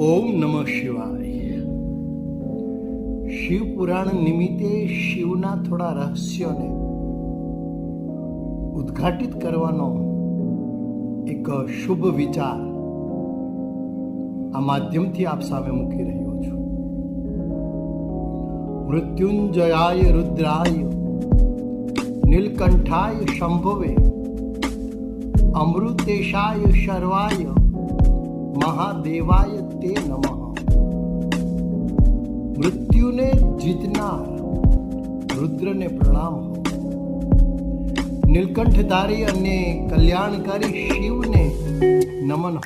ઓમ નમઃ શિવાય. શિવ પુરાણ નિમિત્તે શિવના થોડા રહસ્યોને ઉદ્ઘાટિત કરવાનો એક શુભ વિચાર આ માધ્યમથી આપ સામે મૂકી રહ્યો છું. મૃત્યુંજયાય રુદ્રાય, નીલકંઠાય શંભવે, અમૃતેશાય શર્વાય મહાદેવાય તે નમઃ. મૃત્યુને જીતનાર રુદ્રને પ્રણામ નીલકંઠધારી અને કલ્યાણકારી શિવને નમન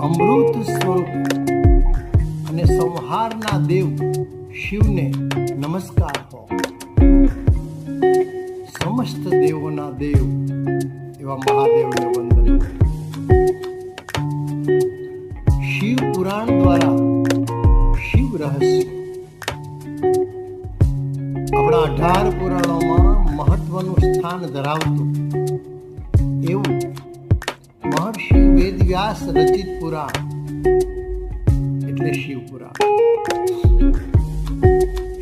અમૃત સ્વરૂપ અને સંહારના દેવ શિવને નમસ્કાર હો. સમસ્ત દેવોના દેવ એવા મહાદેવને વંદન અઢાર પુરાણોમાં મહત્વનું સ્થાન ધરાવતું. એવું. મહર્ષિ વેદવ્યાસ રચિત પુરાણ. એટલે શિવ પુરાણ.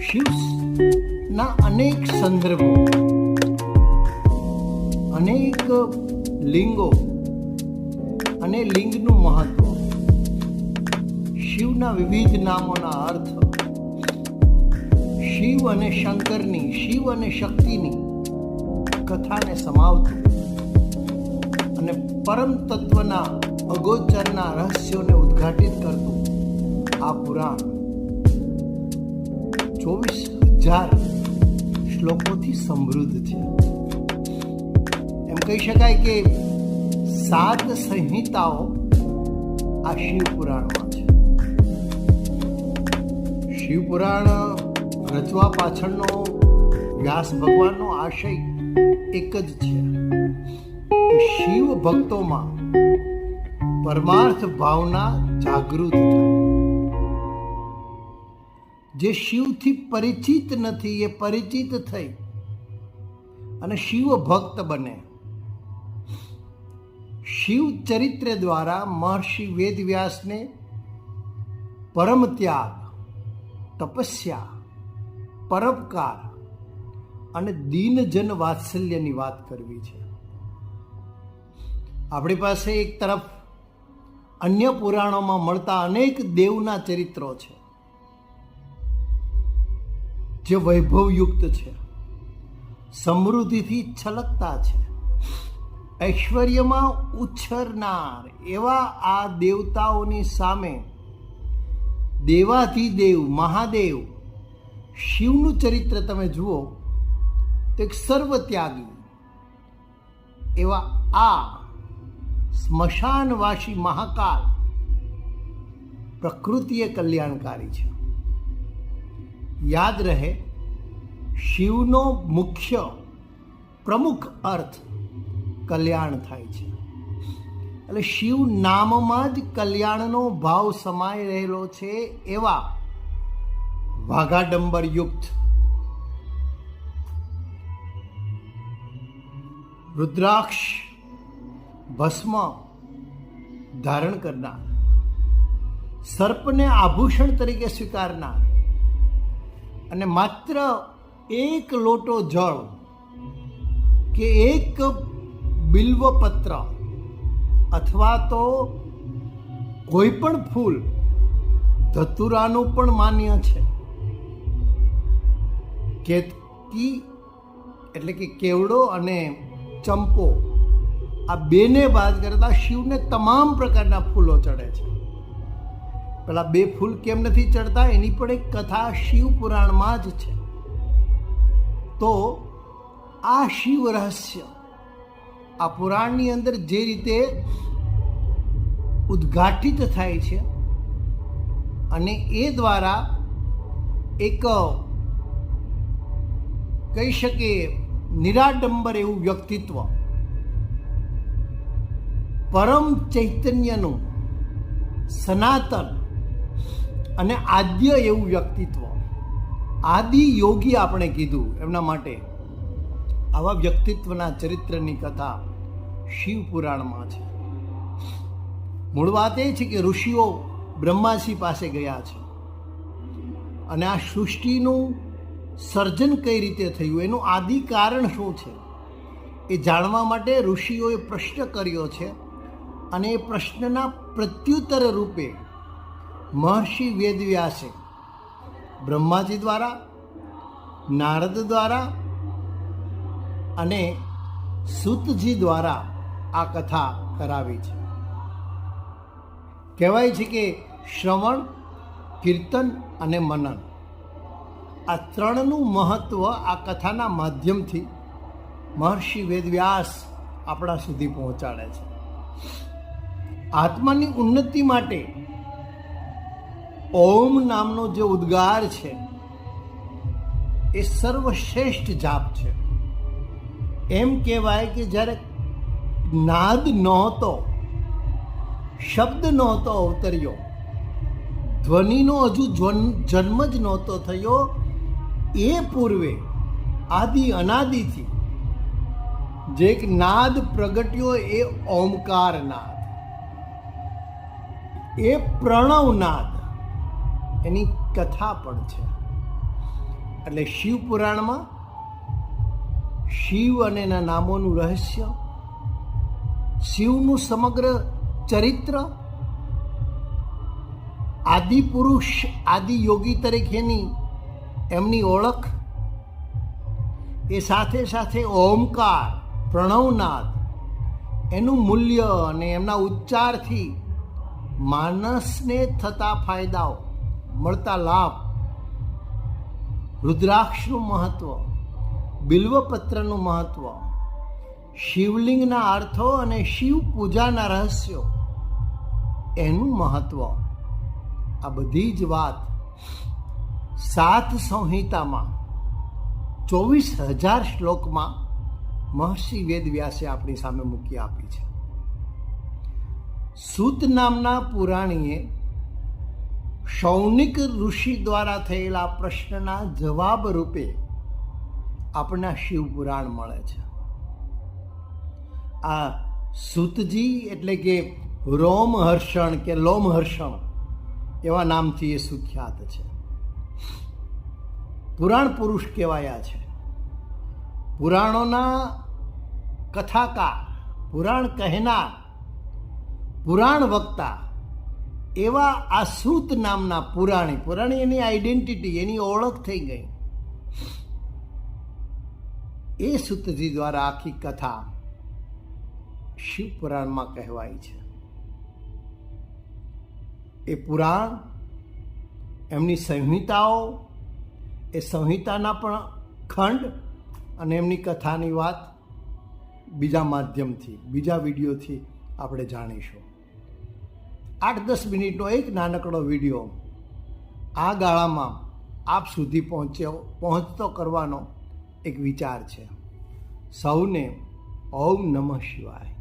શિવ ના અનેક સંદર્ભો. અનેક લિંગો. અને લિંગનું મહત્વ. શિવના વિવિધ નામોના અર્થ. શિવ અને શંકરની, શિવ અને શક્તિની કથાને સમાવતું. અને પરમ તત્વના અગોચરના રહસ્યોને ઉદ્ઘાટિત કરતું આ પુરાણ. ચોવીસ હજાર શ્લોકોથી સમૃદ્ધ છે. એમ કહી શકાય કે સાત સંહિતાઓ આ શિવ પુરાણમાં છે. શિવ પુરાણ રચવા પાછળનો વ્યાસ ભગવાનનો આશય એક જ છે શિવ ભક્તોમાં પરમાર્થ ભાવના જાગૃત થાય. જે શિવથી પરિચિત નથી, એ પરિચિત થઈ અને શિવ ભક્ત બને. શિવ ચરિત્ર દ્વારા મહર્ષિ વેદવ્યાસને પરમ ત્યાગ, તપસ્યા પરોપકાર અને દીનજન વાત્સલ્યની વાત કરવી છે. આપણી પાસે એક તરફ અન્ય પુરાણોમાં મળતા અનેક દેવના ચરિત્રો છે, જે વૈભવયુક્ત છે, સમૃદ્ધિથી છલકતા છે, ઐશ્વર્યમાં ઉછરનાર એવા આ દેવતાઓની સામે દેવાથી દેવ મહાદેવ શિવનું ચરિત્ર તમે જુઓ તો એક સર્વત્યાગી. એવા આ સ્મશાનવાસી મહાકાલ પ્રકૃતિએ કલ્યાણકારી છે. યાદ રહે, શિવનો મુખ્ય પ્રમુખ અર્થ કલ્યાણ થાય છે. એટલે શિવ નામમાં જ કલ્યાણનો ભાવ સમાઈ રહેલો છે એવા વાઘાડંબર યુક્ત રુદ્રાક્ષ ભસ્મ ધારણ કરનાર. સર્પને આભૂષણ તરીકે સ્વીકારનાર. અને માત્ર એક લોટો જળ કે એક બિલ્વપત્ર અથવા તો કોઈ પણ ફૂલ ધતુરાનું પણ માન્ય છે. કેતકી એટલે કે કેવડો અને ચંપો આ બેને બાદ કરતા શિવને તમામ પ્રકારના ફૂલો ચડે છે. પેલા બે ફૂલ કેમ નથી ચડતા? એની પણ એક કથા શિવ પુરાણમાં જ છે. તો આ શિવ રહસ્ય આ પુરાણની અંદર જે રીતે ઉદ્ઘાટિત થાય છે અને એ દ્વારા એક કહી શકીએ નિરાડંબર એવું વ્યક્તિત્વ. પરમ ચૈતન્યનું સનાતન અને આદ્ય એવું વ્યક્તિત્વ. આદિ યોગી આપણે કીધું એમના માટે. આવા વ્યક્તિત્વના ચરિત્રની કથા શિવ પુરાણમાં છે. મૂળ વાત એ છે કે ઋષિઓ બ્રહ્માસી પાસે ગયા છે. અને આ સૃષ્ટિનું સર્જન કઈ રીતે થયું? એનું આદિ કારણ શું છે? એ જાણવા માટે ઋષિઓએ પ્રશ્ન કર્યો છે અને એ પ્રશ્નના પ્રત્યુત્તર રૂપે મહર્ષિ વેદવ્યાસે બ્રહ્માજી દ્વારા, નારદ દ્વારા અને સૂતજી દ્વારા આ કથા કરાવી છે. કહેવાય છે કે શ્રવણ, કીર્તન અને મનન. આ ત્રણનું મહત્ત્વ આ કથાના માધ્યમથી મહર્ષિ વેદવ્યાસ આપણા સુધી પહોંચાડે છે. આત્માની ઉન્નતિ માટે ઓમ નામનો જે ઉદ્ગાર છે, એ સર્વશ્રેષ્ઠ જાપ છે. એમ કહેવાય કે જ્યારે નાદ નહોતો, શબ્દ નહોતો અવતર્યો, ધ્વનિનો હજુ જન્મ જ નહોતો થયો એ પૂર્વે આદિ અનાદિથી જે એક નાદ પ્રગટ્યો એ ઓમકાર નાદ. એ પ્રણવ નાદ. એની કથા પણ છે. એટલે શિવ પુરાણમાં શિવ અને એના નામોનું રહસ્ય, શિવનું સમગ્ર ચરિત્ર, આદિ પુરુષ, આદિ યોગી તરીકેની એમની ઓળખ? એ સાથે સાથે ઓમકાર, પ્રણવનાદ, એનું મૂલ્ય અને એમના ઉચ્ચારથી માનસને થતા ફાયદાઓ મળતા લાભ. રુદ્રાક્ષનું મહત્વ, બિલ્વપત્રનું મહત્વ, શિવલિંગના અર્થો અને શિવ પૂજાના રહસ્યો, એનું મહત્વ. આ બધી જ વાત સાત સંહિતામાં ચોવીસ હજાર શ્લોકમાં મહર્ષિ વેદવ્યાસે આપણી સામે મૂકી આપી છે. સૂત નામના પુરાણીએ શૌનિક ઋષિ દ્વારા થયેલા પ્રશ્નના જવાબ રૂપે આપણને શિવપુરાણ શિવ પુરાણ મળે છે. આ સૂતજી એટલે કે રોમહર્ષણ કે લોમહર્ષણ એવા નામથી એ સુખ્યાત છે. પુરાણ પુરુષ કહેવાયા છે. પુરાણોના કથાકાર, પુરાણ કહેનાર, પુરાણ વક્તા એવા આ સૂત નામના પુરાણી પુરાણી એની આઈડેન્ટિટી એની ઓળખ થઈ ગઈ. એ સૂતજી દ્વારા આખી કથા શિવ પુરાણમાં કહેવાય છે. એ પુરાણ એમની સંહિતાઓ એ સંહિતાના પણ ખંડ અને એમની કથાની વાત બીજા માધ્યમથી, બીજા વિડીયોથી આપણે જાણીશું. આઠ દસ મિનિટનો એક નાનકડો વીડિયો આ ગાળામાં આપ સુધી પહોંચ્યો, પહોંચતો કરવાનો એક વિચાર છે. સૌને ઓમ નમઃ શિવાય.